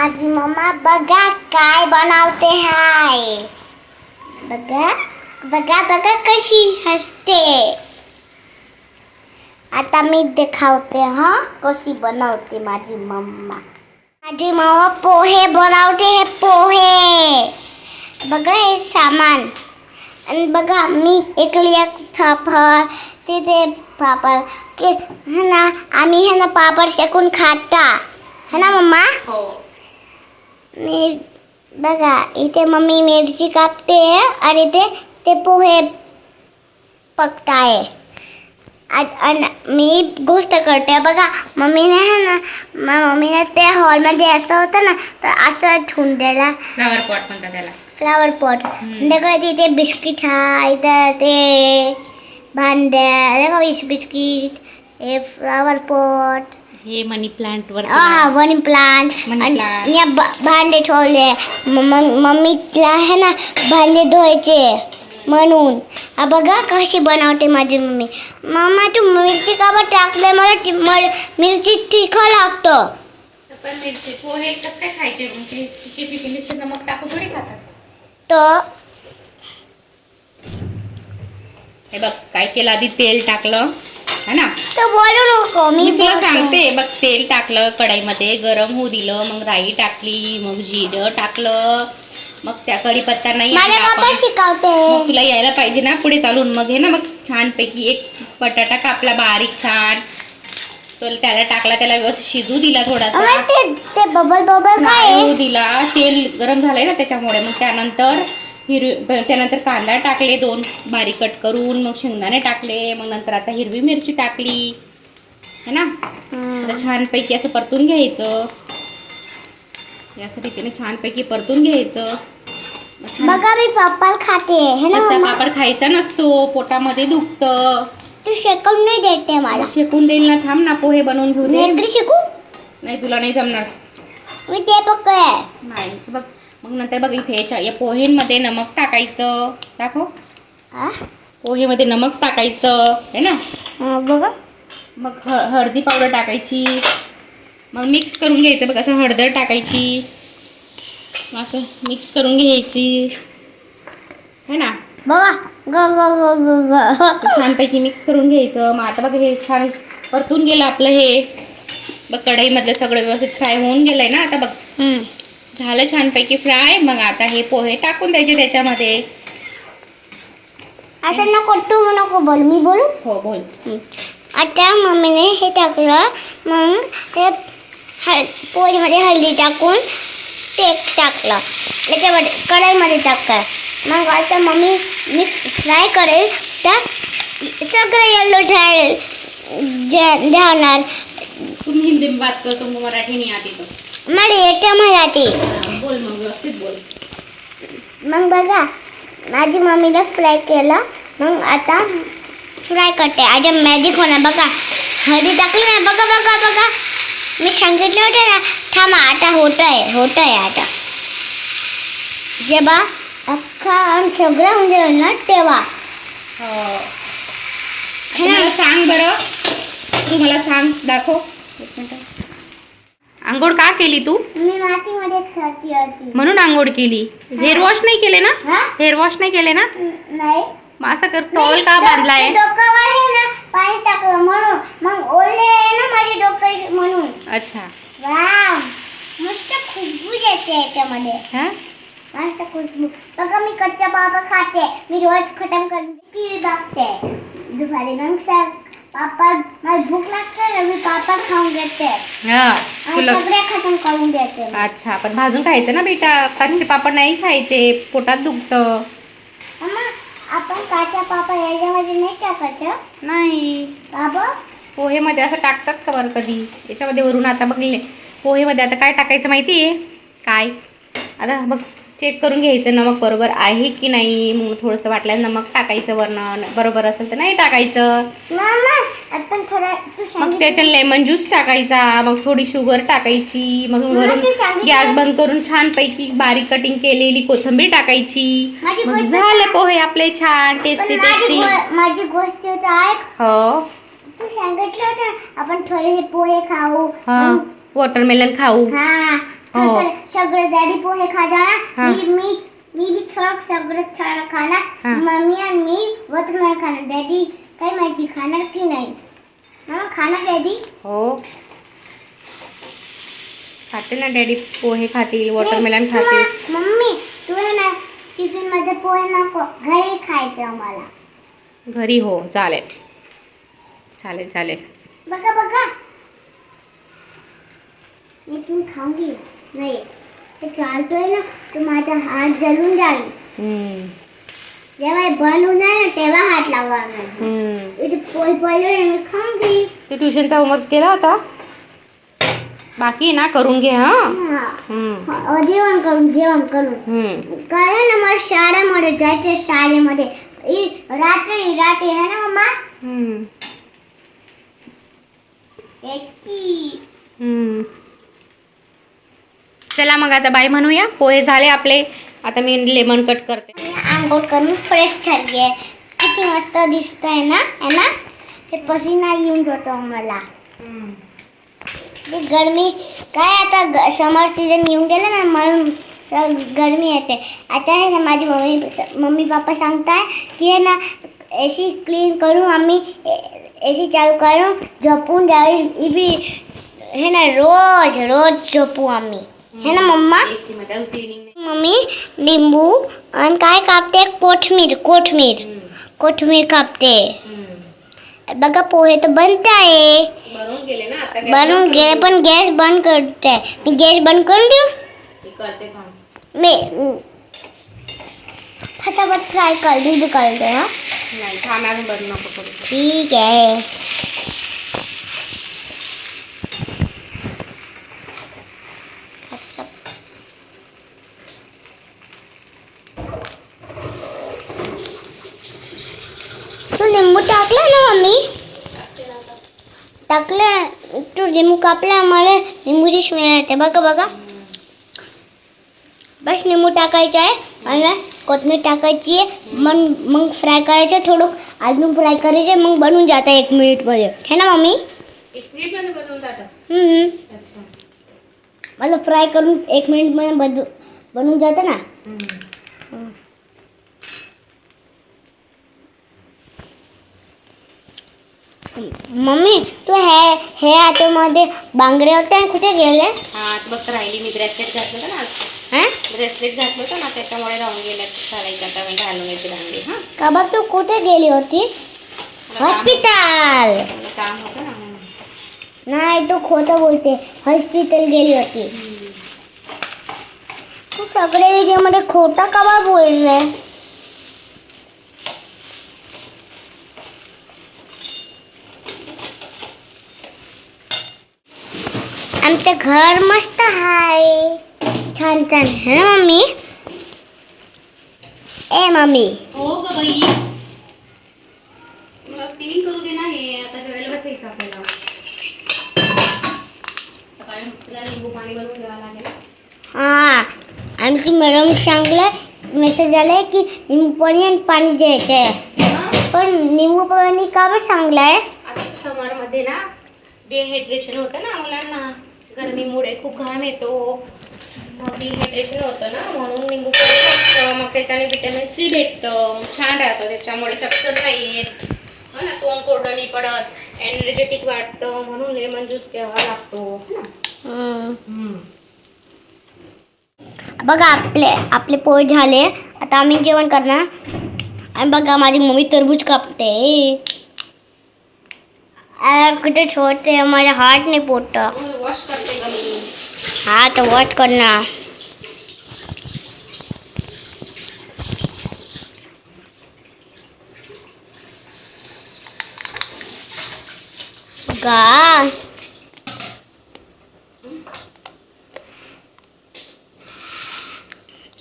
माझी मम्मा बघा काय बनवते हाय? बघा बघा बघा कशी हसते? आता मी दिखावते, हा? कशी बनवते माझी मम्मा? माझी मम्मा पोहे बनवते, हे पोहे. बघा हे सामान. आणि बघा, मी एक पापड तिथे पापड की है ना, आम्ही है ना पापड शेकून खाता. है ना मम्मा? हो. मी बघा इथे मम्मी मिरची कापते आणि ते ते पोहे पकताय. मी गोष्ट करते बघा मम्मीने है ना मम्मीने ते हॉलमध्ये असं होतं ना तर असं ठेवून द्यायला. फ्लावर पॉट म्हणतात त्याला. फ्लावर पॉट देखो तिथे बिस्किट आहे इथं ते भांड्या देखो बिस बिस्किट हे फ्लावर पॉट हे मनी प्लांट वर हा मनी प्लांट. plant. या भांडे ठेवले. म- मग मम्मीला आहे ना भांडे धुवायचे म्हणून. हा बघा कशी बनवते माझी मम्मी. मम्मा तू मिरची का बरं टाकले मला मिरची तिखा लागतं. पण मिरची पोहे कसं काय खायचे? मग ते पिके पिके नुसतं नमक टाकून थोडी खातात. तर हे बघ काय केलं? आधी तेल टाकलं. है ना तर बोलू नको मी तुला. सांगते बघ तेल टाकलं कढाईमध्ये गरम होऊ दिलं मग राई टाकली मग जिरं टाकलं मग त्या कढीपत्ता नाही मला आणला बाबा आपण. मग शिकवते तुला यायला पाहिजे ना पुढे चालून मग हे ना मग छानपैकी एक बटाटा कापला बारीक छान तो त्याला टाकला त्याला व्यवस्थित शिजू दिला थोडासा अम्मा, ते ते बबल बबल काय आहे? दिला तेल गरम झालंय ना त्याच्यामुळे मग त्यानंतर हिरवी त्यानंतर कांदा टाकले दोन बारीक कट करून मग शेंगदाणे टाकले मग नंतर आता हिरवी मिरची टाकली है ना? छानपैकी असं परतून घ्यायचं. याच रीतीने छानपैकी परतून घ्यायचं. बघा मी पप्पा खाते है ना? पापड खायचा नसतो पोटामध्ये दुखतं. तू शेकून नाही देते मला. शेकून देईल ना थांब ना पोहे बनवून घेऊ मी दे शिकू? नाही तुला नाही जमणार. मी ते पकडे नाही बघ. मग नंतर बघ इथे याच्या या पोहेमध्ये नमक टाकायचं. दाखव. हा? पोहेमध्ये नमक टाकायचं. है ना? बघा. मग ह हळदी पावडर टाकायची. मग मिक्स करून घ्यायचं बघ असं हळदर टाकायची. असं मिक्स करून घ्यायची. है ना? बघा. छानपैकी मिक्स करून घ्यायचं. मग आता बघ हे छान परतून गेलं आपलं हे. बघ कढईमधलं सगळं व्यवस्थित फ्राय होऊन गेलंय ना आता बघ. झालं छानपैकी फ्राय. मग आता हे पोहे टाकून द्यायचे त्याच्यामध्ये. आता नको तू नको बोल मी बोलू? हो बोल. आता मम्मीने हे टाकलं मग ते हळ पोळीमध्ये हळदी टाकून ते टाकलं. त्याच्यामध्ये कढईमध्ये टाकलं. मग आता मम्मी मी फ्राय करेल तर सगळं येल्लो झाल जाणार तुम्ही हिंदी बात तुमको मराठी नहीं मला येतं मराठी बोल मग व्यवस्थित बोल। मग बघा माझी मम्मीने फ्राय केलं. मग आता फ्राय करते. आता मॅजिक होणार बघा. हळदी टाकली ना बघा बघा बघा. मी सांगितलं होतं ना थांबा आता होत आहे होत आहे आता. जेव्हा अख्खा आणि सगळं होऊन जाईल ना तेव्हा. हो. सांग बरं. तू मला सांग दाखव. आंघोळ का केली तू? मी मातीमध्ये खेळती होती. म्हणून आंघोळ केली. हेअर वॉश नाही केले ना? हा? हेअर वॉश नाही केले ना? नाही. मग असं कर टॉल का बांधलाय डोक्यावर आहे ना पाणी टाकलं म्हणून. मग ओले आहे ना माझे डोकं म्हणून. अच्छा. वाव. मस्त खुशबू येते याच्यामध्ये. हा? मस्त खुशबू. बघा मी कच्चा पापड खाते. मी रोज खतम करून टी व्ही बघते. दुपारी मग सर पापड मला भूक लागते ना मी पापड खाऊन घेते. हा आणि तुला सगळे खतम करून देते. अच्छा पण भाजून खायचं ना बेटा? कच्चे पापड नाही खायचे पोटात दुखतं. मम्मा आपण काचा पापड याच्यामध्ये नाही टाकायचं? नाही. बाबा पोहेमध्ये असं टाकतात का बरं कधी? याच्यामध्ये वरून आता बघले पोहेमध्ये आता काय टाकायचं माहिती आहे काय? आता बघ. चेक करून घ्यायचं नमक बरोबर आहे की नाही? मग थोडंसं वाटल्यास नमक टाकायचं वरनं. बरोबर असेल तर नाही टाकायचं. मग त्याच्यात लेमन ज्यूस टाकायचा. मग थोडी शुगर टाकायची. मग वरून. गॅस बंद करून छानपैकी बारीक कटिंग केलेली कोथिंबीर टाकायची. मग झाले पोहे आपले छान टेस्टी टेस्टी माझी गोष्ट हो. तू सांगितलं आपण थोडे हे पोहे खाऊ. वॉटरमेलन खाऊ. हा. हो. तर सगळं डॅडी पोहे. खाणार मी मी मी बी थोडं सगळं थोडं. खाणार. मम्मी आणि मी वॉटरमेलन खाणार. डॅडी काय माहिती खाणार की नाही? हा खाणार डॅडी? हो. खातील ना डॅडी पोहे खातील वॉटरमेलन खातील तुला- मम्मी तुला ना टिफिनमध्ये पोहे नको. घरी खायचं आम्हाला. घरी हो चालेल. चालेल चालेल. बघा बघा. मी तुम्ही खाऊन घे नाही ते चालतोय ना तर माझा हात जळून जाईल हम्म, जेव्हा हे बंद होणार ना तेव्हा हात लावणार नाही हम्म. इथे पोळी पडले मी खाऊन घे तू ट्युशनचा होमवर्क केला होता बाकी आहे ना करून घे हा? हा. हम्म, हा, जेवण करून जेवण करून हम्म. कारण ना मला शाळेमध्ये जायचं शाळेमध्ये इ रात्री रात्री आहे ना मम्मा? हम्म, टेस्टी। हम्म. चला मग आता बाय म्हणूया. पोहे झाले आपले. आता मी लेमन कट करते. आंघोळ करून फ्रेश झाली आहे किती मस्त दिसतंय ना? है ना? ते पसीना येऊन जातो मला ते गरमी काय आता समर सीझन येऊन गेलं ना म्हणून तर गरमी येते. आता आहे ना माझी मम्मी मम्मी पप्पा सांगताय की आहे ना ए सी क्लीन करू आम्ही ए सी चालू करू झोपून जाईल. बी हे ना रोज रोज झोपू आम्ही. है ना मम्मा? AC मध्ये cleaning नाही. मम्मी लिंबू आणि काय कापते? कोथमीर कोथमीर हम्म, कोथमीर कापते। हम्म. बघा पोहे तर बनत आहे बनवून गेले ना आता gas बनवून बंद गे करून. पण गॅस बंद करते. मी गॅस बंद करून देऊ? दे. मी करते थांब. मी फटाफट फ्राय कर दी भी कर दे हाँ. नाही थांब अजून बंद नको करू ठीक है तू लिंबू टाकला ना मम्मी टाकलं तू लिंबू कापला मला लिंबूची स्मेल येते बघा बघा. बस लिंबू टाकायचं आहे आणि कोथिंबीर टाकायची आहे. मग मग फ्राय करायचं थोडं. अजून फ्राय करायचं मग बनून जातं एक मिनिटमध्ये है ना मम्मी? एक मिनिटमध्ये बनवून जातं. हम्म. अच्छा. मला फ्राय करून एक मिनिटमध्ये बदू बनून जातं ना? मम्मी तू हे हे हातामध्ये बांगडे होते आणि कुठे गेले? हा बघ राहिली मी ब्रेसलेट घातलं होतं ना हा? ब्रेसलेट घातलं होतं ना त्याच्यामुळे राहून गेलं. चालायचं आता मी घालून येते दांडी हा. का बघ तू कुठे गेली होती? हॉस्पिटल काम होतं. ना. नाही तू खोटं बोलते. हॉस्पिटल गेली होती. तू सगळे व्हिडिओमध्ये खोटं का बा बोलले? आमचं घर मस्त आहे. छान छान. है ना मम्मी? ए मम्मी. हो ग बाई. मला क्लीन करू दे ना हे. आता जेवायला बसायचं आपल्याला. सकाळी तुला लिंबू पाणी बनवून द्यावं लागेल. हा. आमची मॅडम सांगलं मेसेज आलाय की निंबू पाणी आणि पाणी द्यायचं हा? पण निंबू पाणी का बरं चांगलं आहे आता समरमध्ये ना डिहायड्रेशन होतं ना मुलांना. गरमीमुळे खूप घाम येतो. मग डिहायड्रेशन होतं ना म्हणून निंबू पाणी मग त्याच्याने विटॅमिन सी भेटतं. छान राहतं त्याच्यामुळे चक्कर नाही येत. हो ना तोंड कोरडं नाही पडत. एनर्जेटिक वाटतं म्हणून लेमन ज्यूस घ्यावा लागतो. बघा आपले आपले पोळ झाले. आता आम्ही जेवण करणार. आणि बघा माझी मम्मी तरबूज कापते. आ, कुठे ठेवते माझ्या हात नाही पोट वॉश करते ग मी हात वॉश करणार गा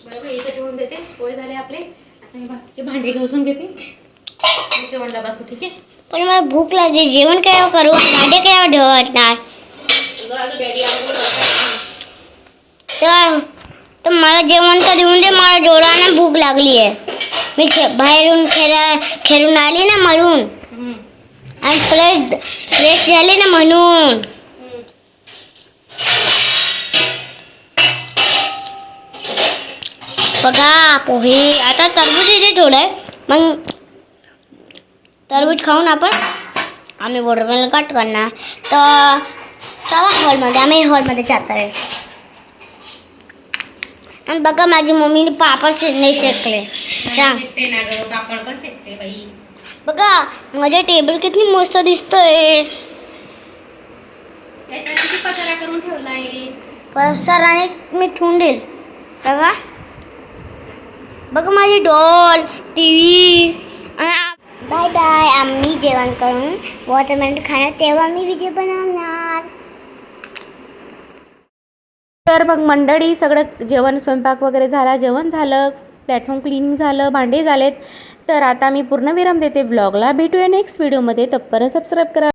बरोबर इथं ठेवून देते. पोहे झाले आपले. आता हे बाकीचे भांडे घासून घेते. मग जेवणला बसू ठीक आहे? पण मला भूक लागली. जेवण काय करू? भांडे काय ठेवणार तर तर मला जेवण तर देऊन दे. मला जोरानं भूक लागली आहे. मी खे बाहेरून खेळा खेळून आली ना म्हणून. आणि फ्रेश फ्रेश झाले ना म्हणून. बघा पोहे. आता तरबूज येते थोडं मग तरबूज खाऊन आपण आम्ही वॉटरमेलन कट करणार. तर चला हॉलमध्ये आम्ही हॉलमध्ये जात आहे. आणि बघा माझी मम्मीने पापड नाही शेकले. सांग. बघा माझे टेबल किती मस्त दिसतोय. पसारा करून ठेवला आहे पण सरांनी मी ठेवून देईल. बघा. बघा माझी doll T V bye bye आम्ही जेवण करून वॉटरमेलन खाणार तेव्हा मी व्हिडिओ बनवणार तर मग मंडळी सगळं जेवण स्वयंपाक वगैरे झाला जेवण झालं प्लॅटफॉर्म क्लिनिंग झालं भांडे झालेत. तर आता मी पूर्ण विराम देते. ब्लॉगला भेटूया नेक्स्ट व्हिडिओमध्ये तत्पर्यंत सबस्क्राईब करा.